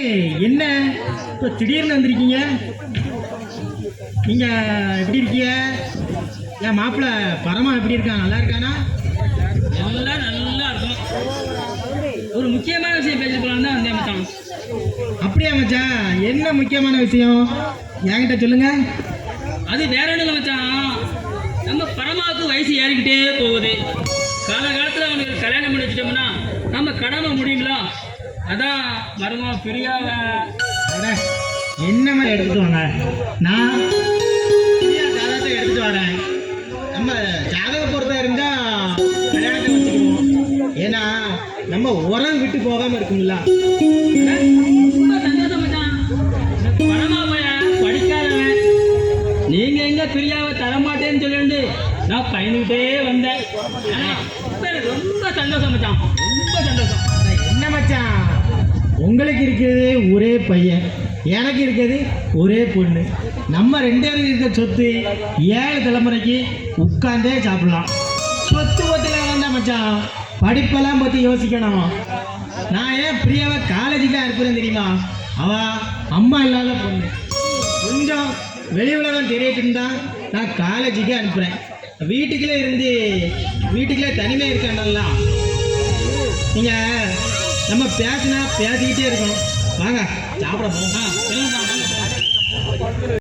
ஏய், என்ன? இப்போ திடீர்னு வந்திருக்கீங்க? நீங்க எப்படி இருக்கீங்க? என் மாப்பிள்ள பரமா எப்படி இருக்கான்? நல்லா இருக்கானா? எல்லாம் நல்லா இருக்கும் ஒரு முக்கியமான விஷயம் பேசிட்டு போலாம் தான் வந்தேன் மச்சான். அப்படியா மச்சான்? என்ன முக்கியமான விஷயம்? என்கிட்ட சொல்லுங்க. அது வேற ஒன்றும் மச்சான். நம்ம பரமாவுக்கு வயசு ஏறிக்கிட்டே போகுது. காலகாலத்தில் அவனுக்கு கல்யாணம் பண்ணி வச்சுட்டோம்னா நம்ம கடமை முடியுங்களா? அதான் மருமா பிரியாத என்ன மாதிரி எடுத்துட்டு வாங்க? நான் ஜாதகத்தை எடுத்துட்டு வரேன் நம்ம ஜாதக பொறுத்தா இருந்தா கல்யாணத்தை வச்சுக்குவோம். ஏன்னா நம்ம உரம் விட்டு போகாம இருக்கும்ல. சந்தோஷம் நீங்க எங்க பிரியாவை தரமாட்டேன்னு சொல்லிட்டு நான் பயந்துகிட்டே வந்தேன். ரொம்ப சந்தோஷம் மச்சான். மச்சான் உங்களுக்கு இருக்கிறது ஒரே பையன் எனக்கு இருக்கிறது ஒரே பொண்ணு. நம்ம ரெண்டு பேருக்கு இருக்க சொத்து ஏழு தலைமுறைக்கு உட்கார்ந்தே சாப்பிடலாம். சொத்து ஒத்துல வேண்டாம் மச்சான். படிப்பெல்லாம் பற்றி யோசிக்கணும். நான் ஏன் பிரியாவை காலேஜுக்கு இருக்கிறேன் தெரியுமா? அவ அம்மா இல்லாத பொண்ணு. கொஞ்சம் வெளி உலகம் தெரியட்டுன்னு தான் நான் காலேஜுக்கே அனுப்புகிறேன் வீட்டுக்குள்ளே இருந்து வீட்டுக்குள்ளே தனிமையாக நல்லா நீங்கள் நம்ம பேசினா பேசிக்கிட்டே இருக்கணும். வாங்க சாப்பிட போங்க